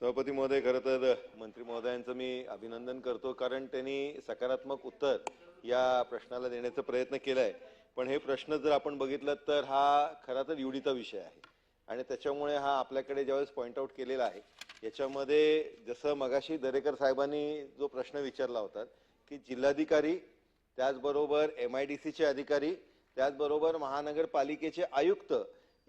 सभापती महोदय खरं तर मंत्री महोदयांचं मी अभिनंदन करतो कारण त्यांनी सकारात्मक उत्तर या प्रश्नाला देण्याचा प्रयत्न केलाय. पण हे प्रश्न जर आपण बघितलं तर हा खरा तर युडीचा विषय आहे. आणि त्याच्यामुळे हा आपल्याकडे ज्यावेळेस पॉईंट आउट केलेला आहे याच्यामध्ये जसं मगाशी दरेकर साहेबांनी जो प्रश्न विचारला होता की जिल्हाधिकारी त्याचबरोबर एम आय डी सीचे अधिकारी त्याचबरोबर महानगरपालिकेचे आयुक्त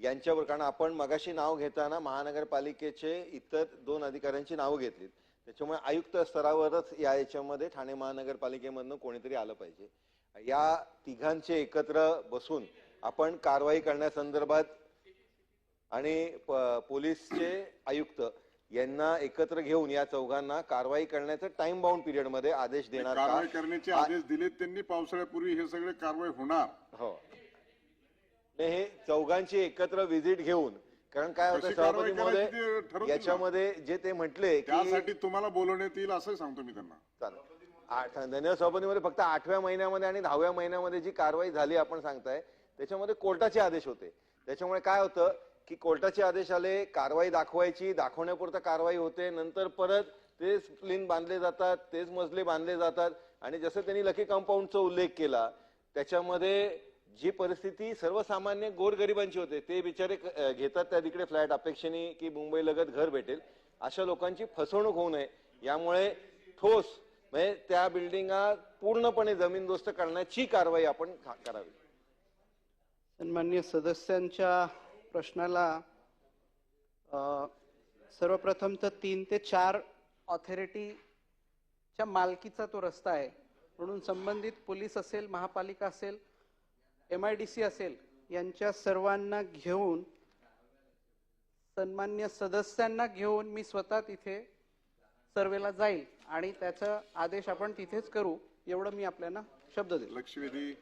यांच्यावर कारण आपण मगाशी नाव घेताना महानगरपालिकेचे इतर दोन अधिकाऱ्यांची नावं घेतलीत. त्याच्यामुळे आयुक्त स्तरावरच या याच्यामध्ये ठाणे महानगरपालिकेमधनं कोणीतरी आलं पाहिजे. या तिघांचे एकत्र बसून आपण कारवाई करण्यासंदर्भात आणि पोलीसचे आयुक्त यांना एकत्र घेऊन या चौघांना कारवाई करण्याचं टाइम बाउंड पिरियडमध्ये आदेश देणार? कारवाई करण्याचे आदेश दिलेत त्यांनी पावसाळ्यापूर्वी हे सगळे कारवाई होणार. हो. हे चौघांची एकत्र व्हिजिट घेऊन. कारण काय होतं सभापती महोदय. याच्यामध्ये जे ते म्हटले की त्यासाठी तुम्हाला बोलवण्यात येईल असं सांगतो मी त्यांना. चालेल. आठ- धन्यवाद सभापतीमध्ये फक्त आठव्या महिन्यामध्ये आणि दहाव्या महिन्यामध्ये जी कारवाई झाली आपण सांगताय त्याच्यामध्ये कोर्टाचे आदेश होते. त्याच्यामुळे काय होतं की कोर्टाचे आदेश आले कारवाई दाखवायची दाखवण्यापुरतं कारवाई होते नंतर परत तेच प्लेन बांधले जातात तेच मजले बांधले जातात. आणि जसं त्यांनी लकी कंपाऊंडचा उल्लेख केला त्याच्यामध्ये जी परिस्थिती सर्वसामान्य गोरगरिबांची होते ते बिचारे घेतात त्या तिकडे फ्लॅट अपेक्षेने की मुंबई लगत घर भेटेल. अशा लोकांची फसवणूक होऊ नये. यामुळे ठोस म्हणजे त्या बिल्डिंगा पूर्णपणे जमीनदोस्त करण्याची कारवाई आपण करावी. सन्मान्य सदस्यांच्या प्रश्नाला सर्वप्रथम तर तीन ते चार ऑथॉरिटीच्या मालकीचा तो रस्ता आहे. म्हणून संबंधित पोलीस असेल महापालिका असेल एम आय डी सी असेल यांच्या सर्वांना घेऊन सन्मान्य सदस्यांना घेऊन मी स्वतः तिथे सर्वेला जाईल. आणि त्याचा आदेश आपण तिथेच करू एवढं मी आपल्याला शब्द देईल लक्षवेधी